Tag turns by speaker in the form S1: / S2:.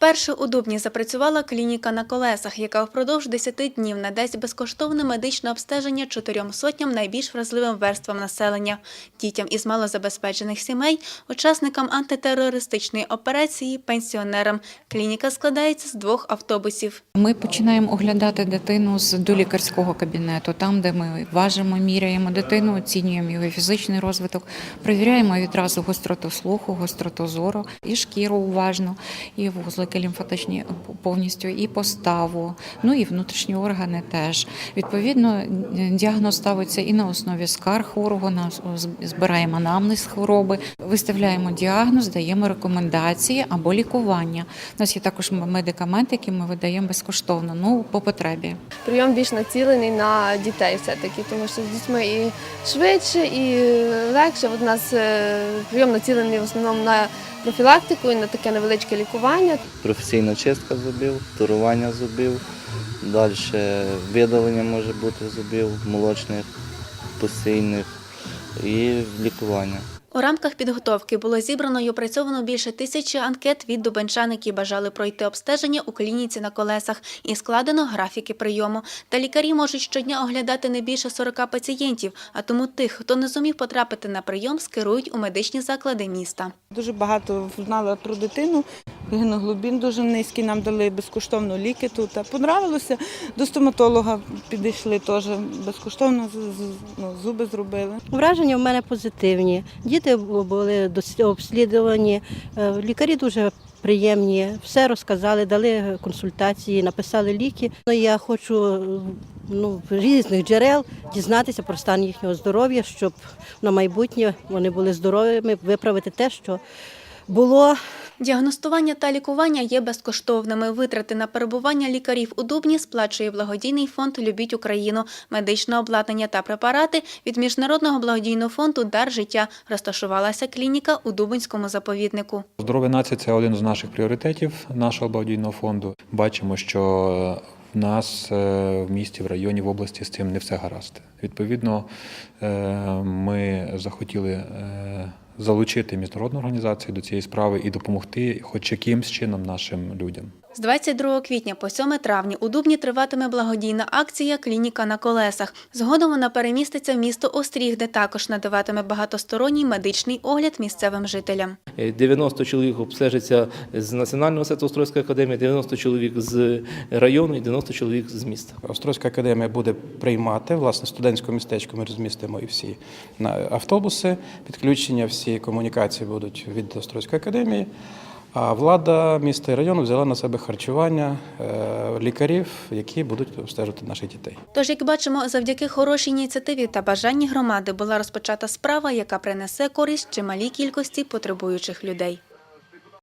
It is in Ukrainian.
S1: Вперше у Дубні запрацювала клініка на колесах, яка впродовж 10 днів надасть безкоштовне медичне обстеження чотирьом сотням найбільш вразливим верствам населення – дітям із малозабезпечених сімей, учасникам антитерористичної операції, пенсіонерам. Клініка складається з двох автобусів.
S2: Ми починаємо оглядати дитину з долікарського кабінету, там, де ми важимо, міряємо дитину, оцінюємо його фізичний розвиток, перевіряємо відразу гостроту слуху, гостроту зору, і шкіру уважно, і вузлики лімфатичні повністю, і поставу, ну і внутрішні органи теж. Відповідно, діагноз ставиться і на основі скарг хворого, на збираємо анамнез хвороби, виставляємо діагноз, даємо рекомендації або лікування. У нас є також медикаменти, які ми видаємо безкоштовно, ну по потребі.
S3: Прийом більш націлений на дітей все-таки, тому що з дітьми і швидше, і легше. От у нас е, прийом націлений в основному на профілактику і на таке невеличке лікування.
S4: професійна чистка зубів, турування зубів, далі видалення може бути зубів молочних, постійних і лікування.
S1: У рамках підготовки було зібрано й опрацьовано більше тисячі анкет від дубенчан, які бажали пройти обстеження у клініці на колесах, і складено графіки прийому. Та лікарі можуть щодня оглядати не більше 40 пацієнтів, а тому тих, хто не зумів потрапити на прийом, скерують у медичні заклади міста.
S5: Дуже багато знала про дитину. Геноглобін дуже низький, нам дали безкоштовно ліки тут. Понравилося. До стоматолога підійшли теж безкоштовно ну, зуби зробили.
S6: Враження в мене позитивні. Діти були обслідувані, е, лікарі дуже приємні, все розказали, дали консультації, написали ліки. Ну, Я хочу ну, різних джерел дізнатися про стан їхнього здоров'я, щоб на майбутнє вони були здоровими, виправити те, що було
S1: Діагностування та лікування є безкоштовними. Витрати на перебування лікарів у Дубні сплачує благодійний фонд Любіть Україну. Медичне обладнання та препарати від міжнародного благодійного фонду Дар життя розташувалася клініка у Дубинському заповіднику.
S7: Здоров'я нації це один з наших пріоритетів нашого благодійного фонду. Бачимо, що в нас е, в місті, в районі, в області з цим не все гаразд. Відповідно, е, ми захотіли е, залучити міжнародну організацію до цієї справи і допомогти хоч якимсь чином нашим людям.
S1: З 22 квітня по 7 травня у Дубні триватиме благодійна акція Клініка на колесах. Згодом вона переміститься в місто Остріг, де також надаватиме багатосторонній медичний огляд місцевим жителям.
S8: 90 чоловік обстежиться з Національної освітоустройської академії, 90 чоловік з району і 90 чоловік з міста.
S9: Острозька академія буде приймати власне студентську містечко. Ми розмістимо і всі автобуси. Підключення всі комунікації будуть від Острозької академії. А влада міста і району взяла на себе харчування е, лікарів, які будуть обстежувати наших дітей.
S1: Тож, як бачимо, завдяки хорошій ініціативі та бажанні громади була розпочата справа, яка принесе користь чималій кількості потребуючих людей.